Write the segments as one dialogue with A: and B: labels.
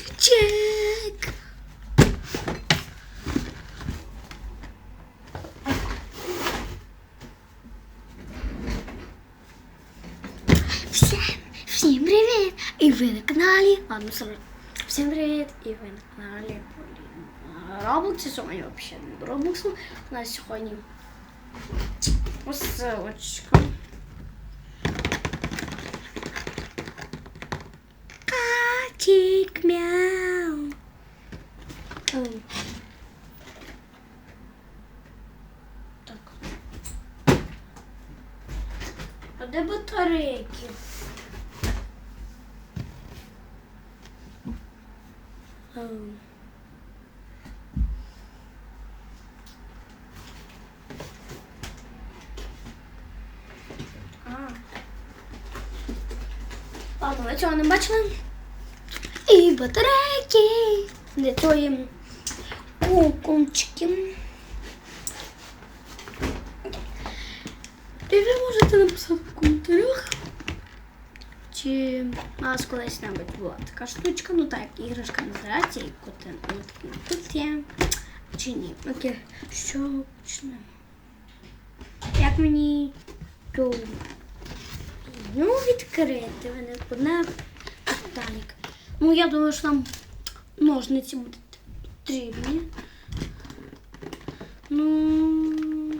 A: Чик-чик. Всім, всім привіт! І ви на каналі. Ладно, сразу. Всім привіт! І ви на каналі Роблоксі. Сьогодні взагалі не до Роблоксу. У нас сьогодні посилочка. Котик мяу. Так. А де батарейки? Ладно, ви цього не бачили? І батарейки для тої кукумчики. І ви можете написати в коментарях, чи у нас колись-небудь була така штучка, ну так, іграшка називається, і коти ну, тут є, чи ні. Окей, що почнемо? Як мені ту ну, відкрити мене одне питання. Ну, я думаю, що нам ножниці будуть потрібні. Ну,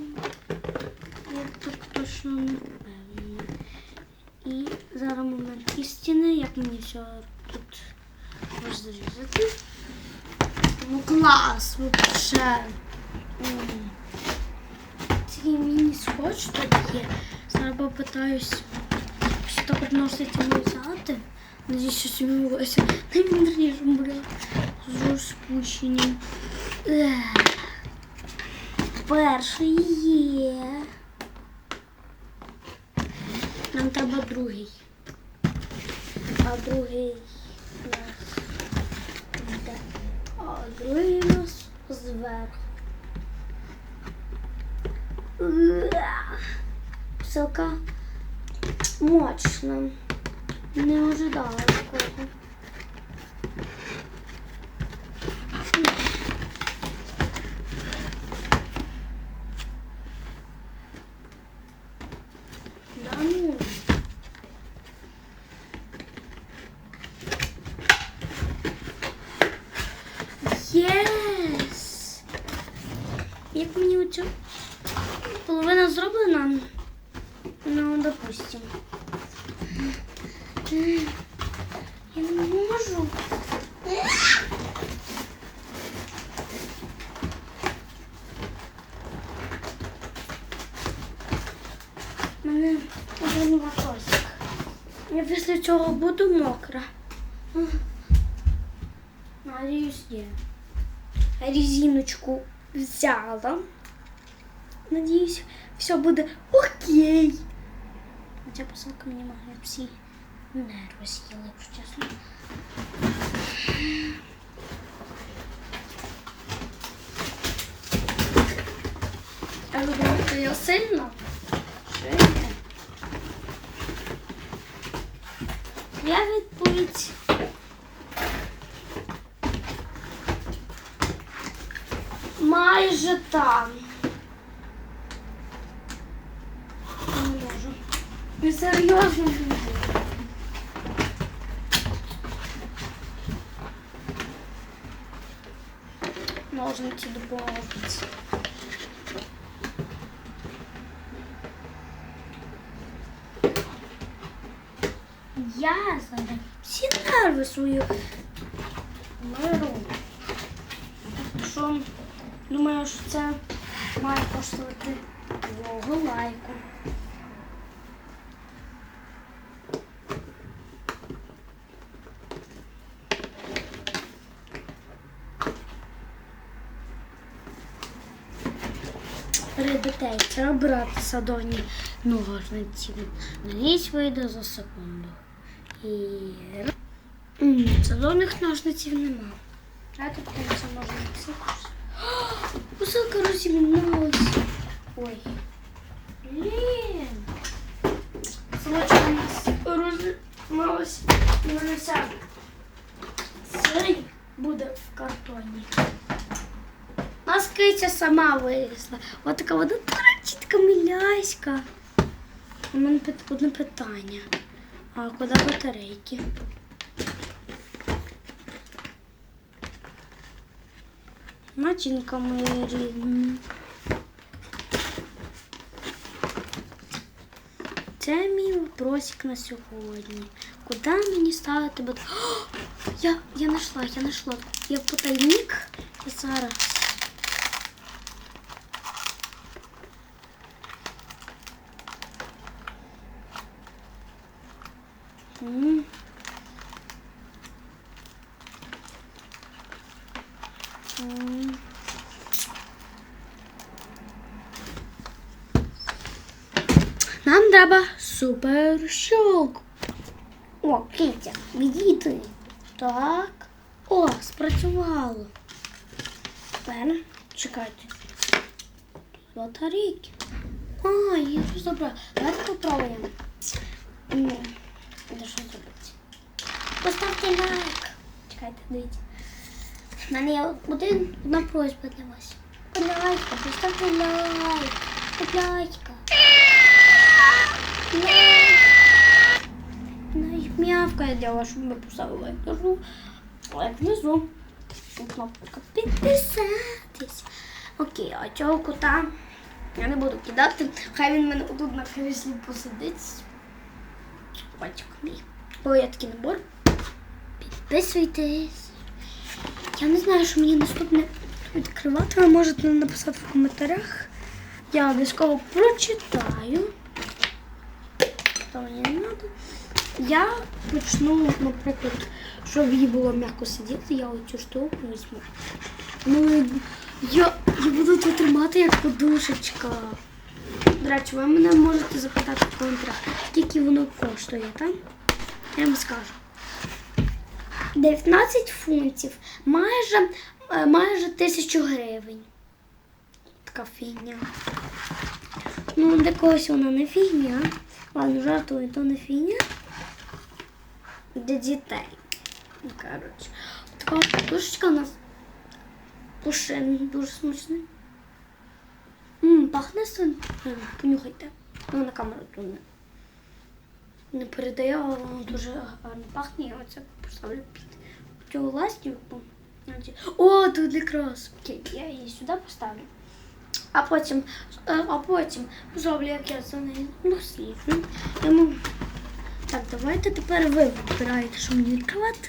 A: я так точно не впевнена. І зараз момент істини, як мені все тут розрізати. Ну клас, вообще. Такий міні-скотч тут є. Зараз попитаюсь ще так от ножницями взяти. Надіюсь, що собі волосся не бля. З розпущенням. Ех. Перший є. Нам треба другий. А другий нас? А другий нас зверху. Ех. Ссылка мощна. Не ожидала такого. Да ну. Єс! Як мені оцю половина зроблена? Ну, допустим. Я не можу. У мене один вопросик. Я після цього буду мокра. Надіюсь, ні. Резиночку взяла. Надіюсь, все буде окей. Хоча посилка мені має всі Нерви з'їли, якщо чесно. А ви думаєте, я сильно? Ні? Я відповідь. Майже там. Не можу. Не серйозно не можу. Ножниці допоможуть. Я зараз всі нерви свої беру. Так що думаю, що це має коштувати його лайку. Ребятей, треба брати садовні ножниці. На ніч вийде за секунду. І садовних ножниців нема. Треба тут це ножниці. Посилка розімнулась. Ой. Блін. Силочка у нас розімнулась. І вона вся буде в картоні. Киця сама вирісла. Ось така вона, до речі, така міляська. У мене одне питання. А куди батарейки? Начинка моя рідна. Це мій вопросик на сьогодні. Куди мені ставити бат... О, я, я знайшла, я знайшла. Я потайник і зараз. Нам треба супер щелк. О, Китя, відійди. Так. О, спрацювало. Тепер чекайте. Батарейки. А, я вже забрала. Давайте попробуємо. Ну, де що зробити? Поставте лайк. Чекайте, дивіться. У мене є один, одна просьба для вас. Будь ласка, поставте лайк. Будь ласка. Лайк. Мявка я делала, щоб ми поставили лайк. Кажу, лайк внизу. Кнопка підписатись. Окей, а цього кота я не буду кидати. Хай він в мене тут на кріслі посидить. Батько мій. Ой, я такий набор. Підписуйтесь. Я не знаю, що мені наступне відкривати. Ви можете написати в коментарях. Я обов'язково прочитаю. Мені не треба. Я почну, наприклад, щоб їй було м'яко сидіти, я оцю штуку візьму. Ну, я, я буду тут тримати як подушечка. До речі, ви мене можете запитати в коментарях, скільки воно коштує, так? Я вам скажу. 19 фунтів, майже, е, майже тисячу гривень. Така фігня. Ну, для когось вона не фігня. Ладно, жартую, то не фігня. Для дітей. Коротше. Така подушечка у нас пушин, дуже смачний. Мм, пахне син. Понюхайте. Ну, на камеру тут не, не передає, але воно дуже гарно пахне. Оце поставлю під цю ластівку. О, тут якраз. Окей, я її сюди поставлю. А потім, е, а потім зроблю, як я за нею досліджу. Йому... Так, давайте тепер ви вибираєте, що мені відкривати.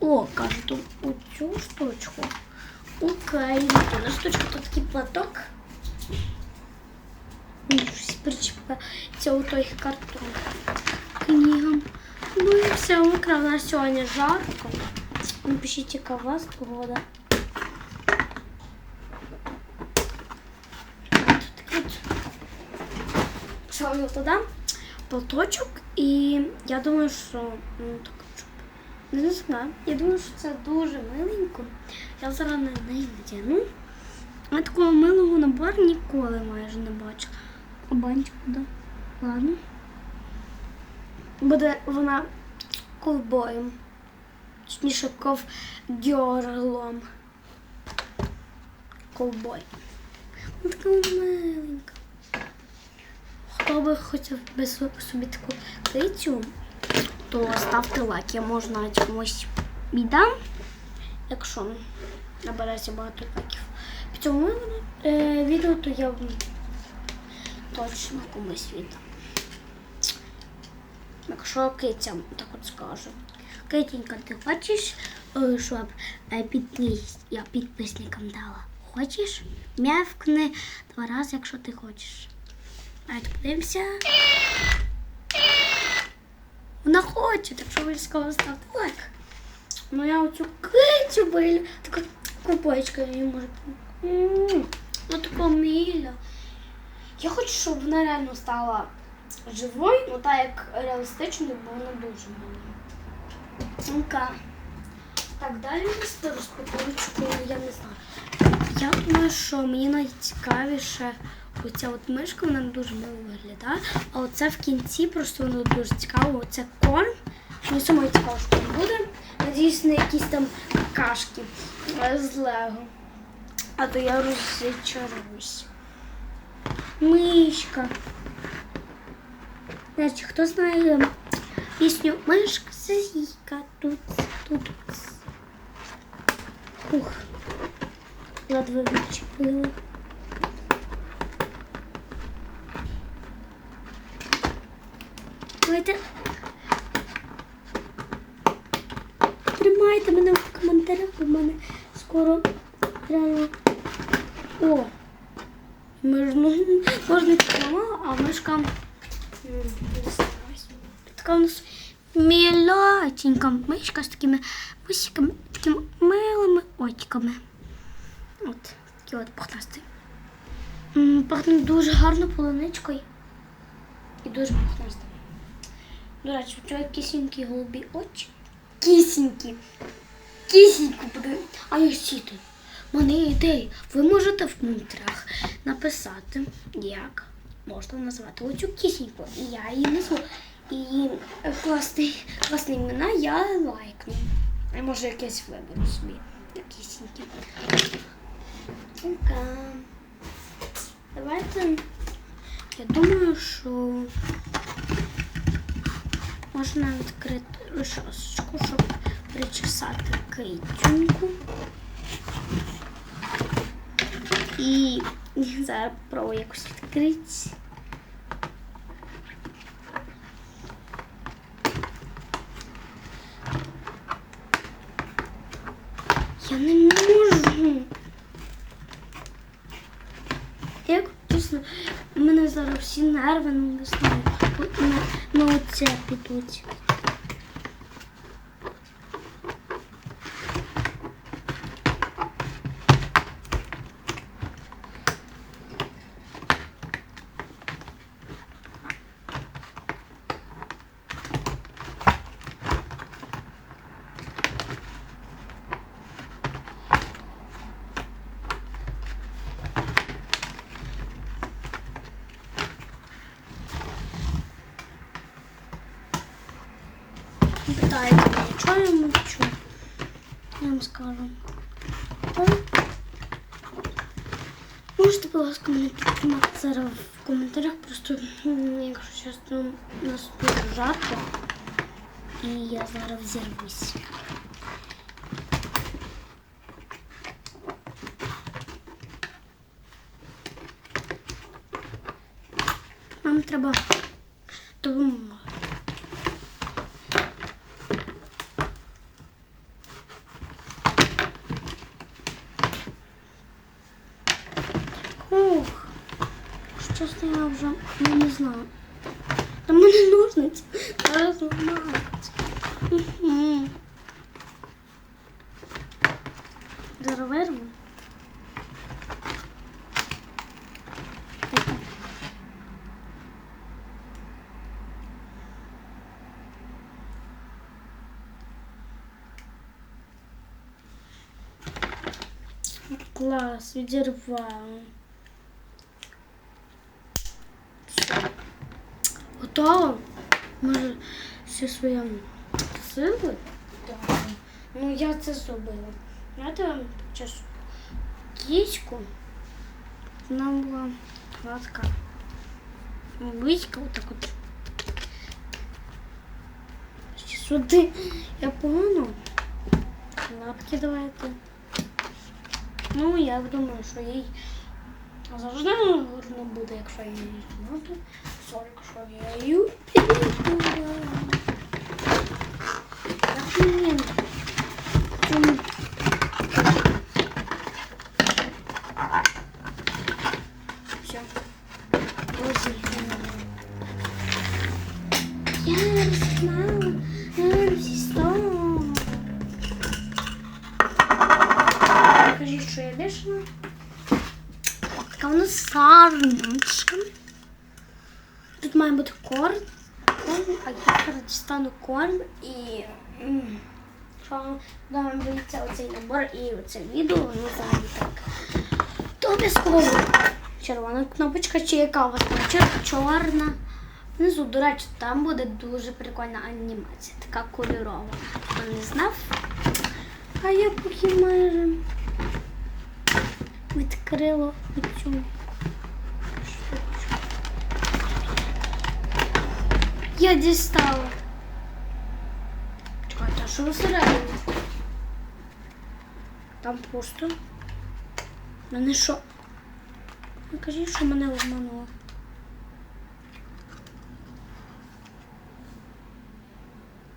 A: О, кажуть, оцю штучку. Окей, на штучка тут такий платок. Щось причіпається у той картон. Книгам. Ну і все, викрав на сьогодні жарко. Напишіть, яка у вас погода. Ставлю туди платочок і я думаю, що ну, так, не знаю. Я думаю, що це дуже миленько. Я зараз на неї надягну. Я такого милого набору ніколи майже не бачила. А банчик куди? Ладно. Буде вона ковбоєм. Точніше, ковдьорлом. Ковбой. Така миленька. Хто би хотів би со- собі таку кицю, то ставте лайк. Я можу навіть комусь віддам, якщо набереться багато лайків. Під цьому е, відео, то я точно комусь віддам. Якщо кицям так от скажу. Китенька, ти хочеш, е, щоб е, підпис... я підписникам дала? Хочеш? Мявкни два рази, якщо ти хочеш. Давайте подивимося. Вона хоче, так що обов'язково ставте лайк. Ну я оцю кицю бою, така купочка її може. Ну така міля. Я хочу, щоб вона реально стала живою, ну так як реалістичною, бо вона дуже мила. Ну-ка. Так, далі у нас розпаковочку, я не знаю. Я думаю, що мені найцікавіше оця от мишка, вона дуже мило виглядає. А оце в кінці просто воно дуже цікаво. Оце корм Мені самої цікаво, що там буде. Надіюсь, на якісь там кашки е, з Лего. А то я розчаруюсь. Мишка. Речі, хто знає пісню Мишка Сизійка тут, тут. Ух. Ледве відчепила. Давайте. Тримайте мене в коментарях, у мене скоро реально. О! Можна, можна а мишка. Така у нас мілятенька мишка з такими вусиками, такими милими очками. От, такі от пухнасті. М, Пахне дуже гарно полуничкою. І дуже пухнасто. До речі, у цього кисенькі голубі очі. Кисенькі. Кисеньку подивіться. А я сіти. Мене є ідея. Ви можете в коментарях написати, як можна назвати оцю кисеньку. І я її назву. І е, класні, класні імена я лайкну. А може якесь виберу собі. Така. Давайте. Я думаю, що можна відкрити розчосочку, щоб причесати китюньку. І зараз попробую якось відкрити. Я не можу. Як чесно, мене зараз всі нерви не на, на оце підуть. Можете, будь ласка, мене підтримати зараз в коментарях, просто м, якщо чесно, у нас дуже жарко. І я зараз взірвусь. Нам треба допомога. Клас, відірвала. Готово? Може, всі свої сили? Так. Ну, я це зробила. Знаєте, вам часу кіську. Вона була гладка. Виська отак от. Ще сюди. Я погано. Лапки давайте. Ну, я думаю, що їй завжди гарно буде, якщо я її зможу. Сорок, що я її підійду. Так, ні. Чому? Все. Я не знала, я не знала. Покажіть, що я вішала. Така вона сарничка. Тут має бути корм. корм, а я зараз дістану корм і що вам дивіться оцей набор і оце відео, ну взагалі так. То обов'язково червона кнопочка, чи яка у вас чорна, Внизу, до речі, там буде дуже прикольна анімація, така кольорова. Хто не знав? А я поки майже відкрила цю штучку. Я дістала. Що всередині? Там пусто. Мене що? Не кажіть, що мене обмануло.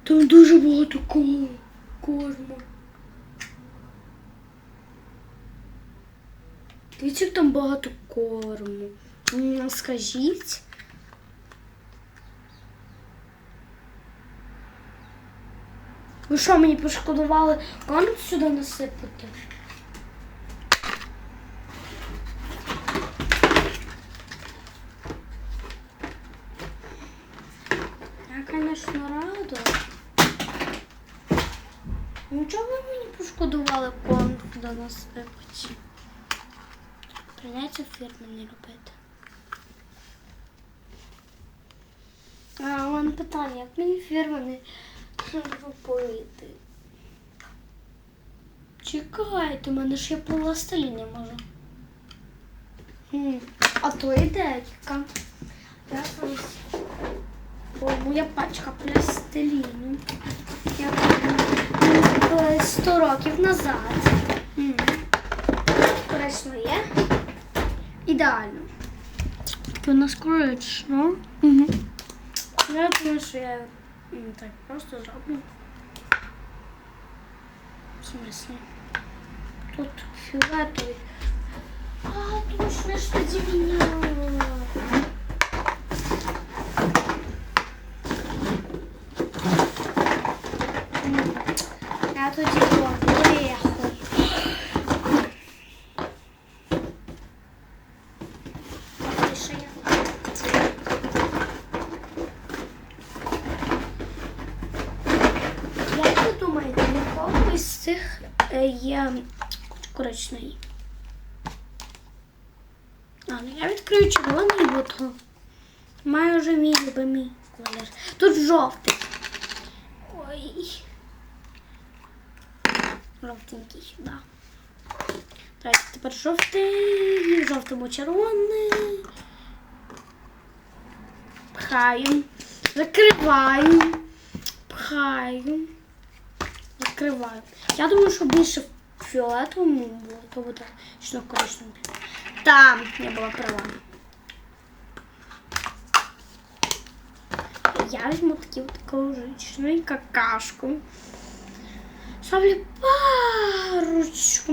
A: Там дуже багато кого корму. Дивіться, там багато корму. М, Скажіть. Ви що, мені пошкодували корм сюди насипати? Я, конечно, рада. Ну чого ви мені пошкодували корм туди насипати? Прийдеться фірми не робити. А, вон питання, як мені фірмени робити? Чекайте, мене ж є пластиліни може. М, А то ідейка. Я ось. О, моя пачка пластиліну. Я купила 100 років назад. М. Є. Ідеально. Таке у нас корично. Угу. Я думаю, що я м, так просто зроблю. В смысле? Тут фіолетовий. А, точно я ж тоді міняла. М, Я тоді була виїхала. Тише я. Як ви думаєте, якого із цих е, є коричневий? А, ну я відкрию червоний, бо то маю вже мій любимий колір. Тут жовтий. Ой. Жовтенький, да. Давайте тепер жовтий, в жовтому червоний. Пхаю. Закриваю. Пхаю. Закриваю. Я думаю, що більше в фіолетовому було, то буде що коричневим. Там я була права. Я візьму такі от коричневі какашку. Ставлю парочку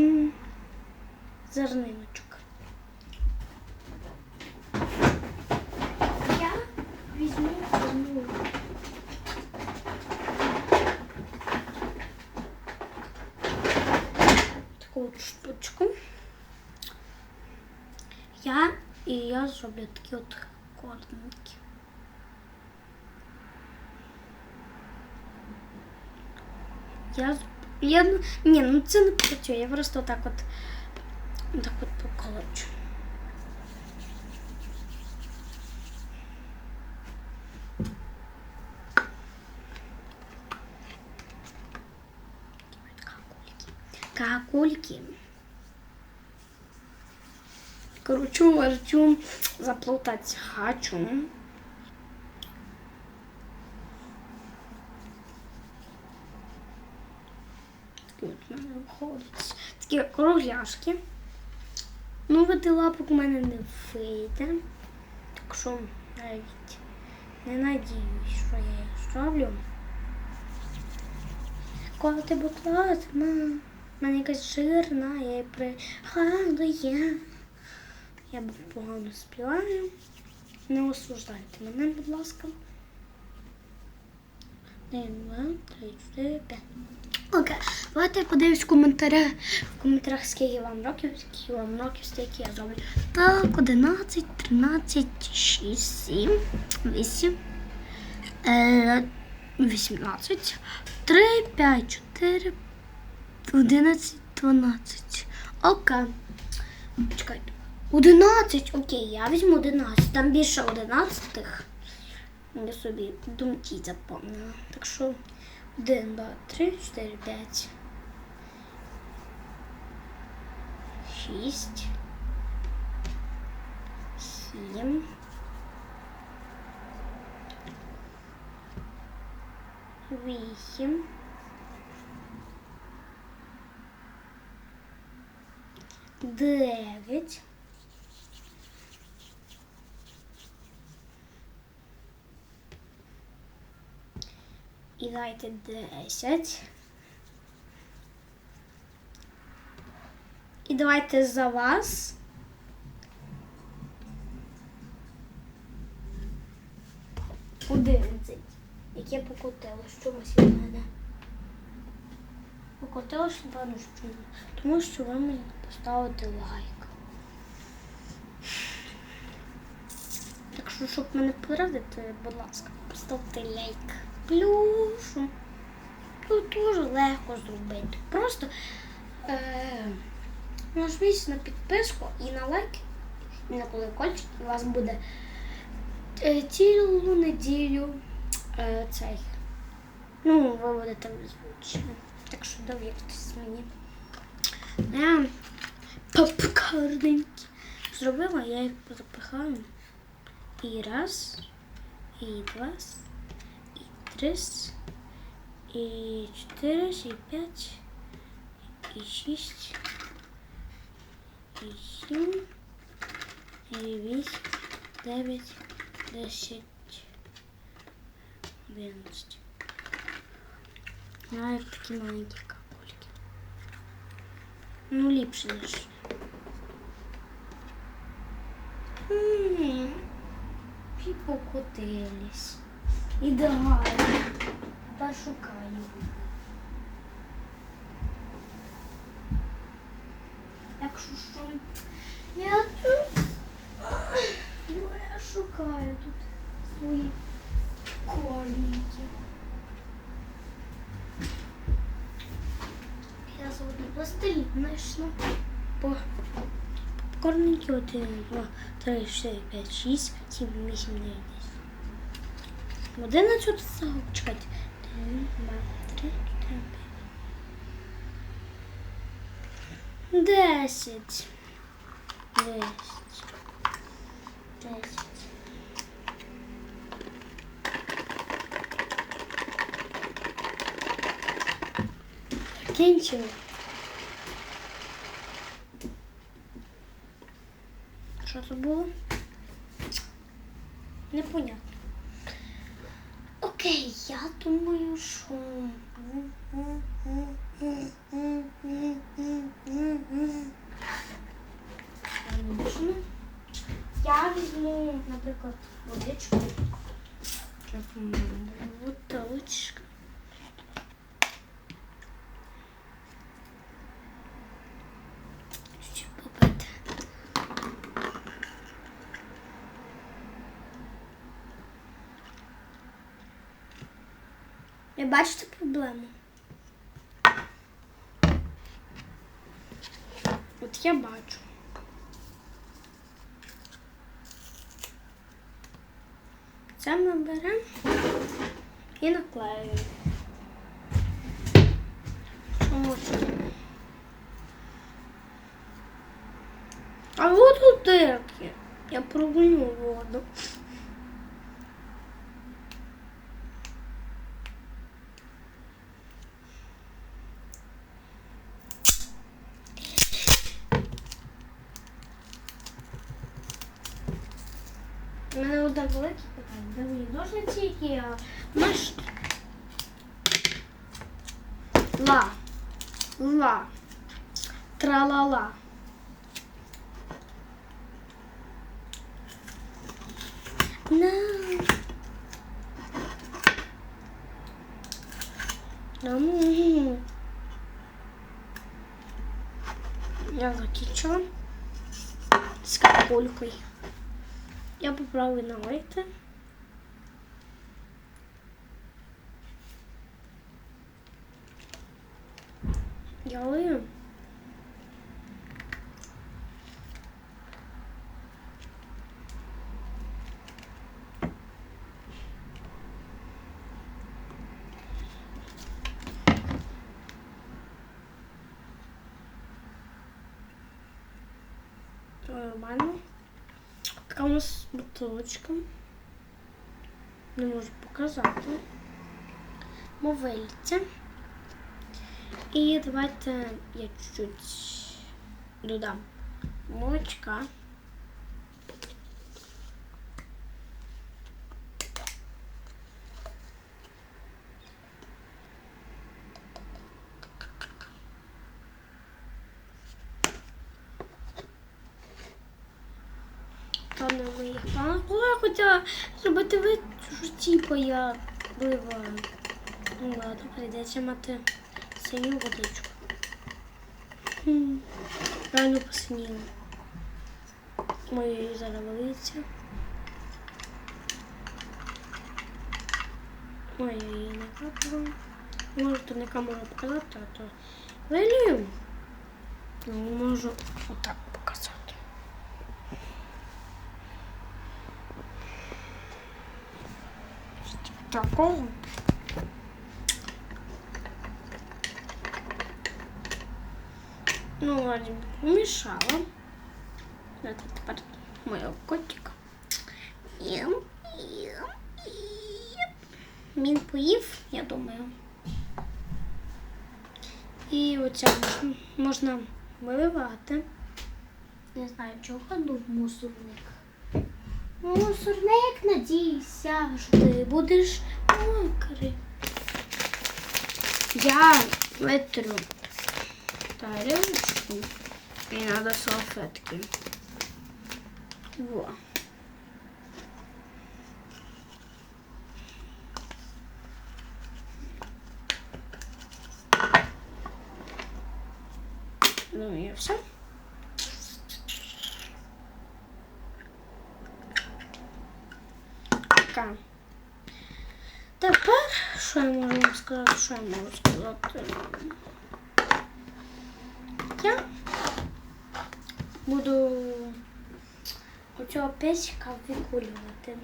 A: зерниночок. я зроблю такі от кордонки. Я, з- я ну- ні, ну це не працює, я просто так от так от поколочу. Какульки. Какульки. Кручу, верчу, заплутать хочу. Такі от в мене. Ну, лапок у мене не вийде. Так що навіть не надіюсь, що я їх зроблю. Коли ти була, в мене якась жирна, я її пригадую. Я погано співаю. Не осуждайте мене, будь ласка. Один, два, три, чотири, п'ять. Окей, давайте я подивлюсь в коментарях, в коментарях, скільки вам років, скільки вам років, скільки я зроблю. Так, 11, 13, 6, 7, 8, е, 18, 3, 5, 4, 11, 12. Окей. Чекайте. 11. Окей, я візьму 11. Там більше 11. Я собі думки заповнила. Так що 1, 2, 3, 4, 5. 6. 7. 8. 9. І дайте 10. І давайте за вас. Одинадцять. Яке покотилось. Чомусь від мене. Покотилось, напевно, що ні. Тому що ви мені поставите лайк. Так що, щоб мене порадити, будь ласка, поставте лайк. Плюшу. Тут дуже легко зробити. Просто е, нажміть на підписку і на лайк, і на колокольчик, і у вас буде е, цілу неділю е, цей. Ну, ви будете озвучені. Так що довіртесь мені. Я попкорненькі зробила, я їх запихаю. І раз, і два, і три, і чотири, і п'ять, і шість, і сім, і вісім, дев'ять, десять, одинадцять. Навіть такі маленькі капульки. Ну, ліпше ніж. М, І покотились. Ідеально. Та шукаю. Якщо що, я тут. Ну, я шукаю тут свої корніки. Я сьогодні пластилін знайшла. По корніки 1, 2, 3, 4, 5, 6, 7, 8, 9, 10. 11 сагу. Чекайте. 1, 2, 3, 4, 5. 10. 10. 10. Кінчили. Що це було? Непонятно. Окей, я думаю, що. Можна. Я візьму, наприклад, водичку. Бутылочка. Ще попити. Ви бачите проблему? От я бачу. Це ми беремо і наклеюємо. У мене одне велике питання. Де мої ножниці, які я маш... Ла. Ла. Тра-ла-ла. На. Ну. Я закінчила з капулькою. Я поправлю на лайте. Я лию. Нормально. Така у нас бутилочка. Не можу показати. Мовельця. І давайте я чуть-чуть додам молочка. Та не в моїх планах було, я хотіла зробити вид, що типу я вливаю. Ну ладно, прийдеться мати синю водичку. Хм, Реально посиніла. Моє зараз валиться. Ой, її не капала. Можу то не камеру показати, а то вилію. Ну, можу отак показати. Такого. Ну, ладно, помішала. Это тепер моего котика. Ем, ем, ем. Він поїв, я думаю. І оця можна виливати. Не знаю, чого ходу в мусорник. Мусорник, надійся, що ти будеш мокрий. Я витру тарелочку і надо салфетки. Во. Ну і все. Так. Тепер, що я можу вам сказати, що я можу сказати? Я буду оцього песика викулювати.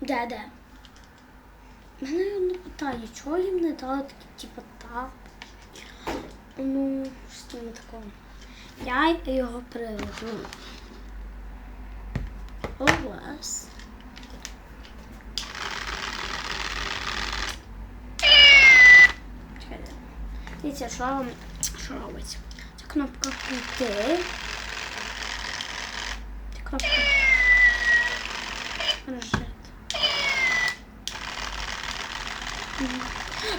A: Де, де? Мене одне питання, чого їм не дали такі, типу, так? Ну, що не такого. Я його приведу. Чекайте. Дивіться, вам- що робиться. Ця кнопка йти. Ця кнопка. Рожет.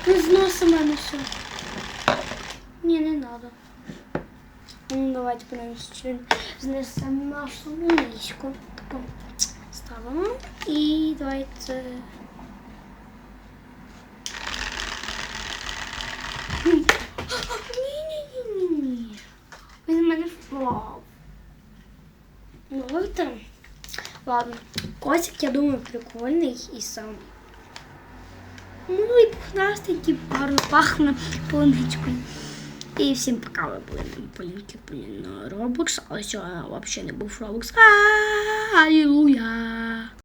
A: Не зносить мене все. Ні, не надо. Ну, давайте знесе нашу мишку. Таку ставимо. І давайте. Ні-ні-ні-ні. Він мене впав. Ну, это... Ладно. Котик, я думаю, прикольний і сам. Ну і пухнастенький, гарно пахне полуничкою. І всім пока ви були на полінки на Roblox, але сьогодні взагалі не був Roblox. Аллилуйя!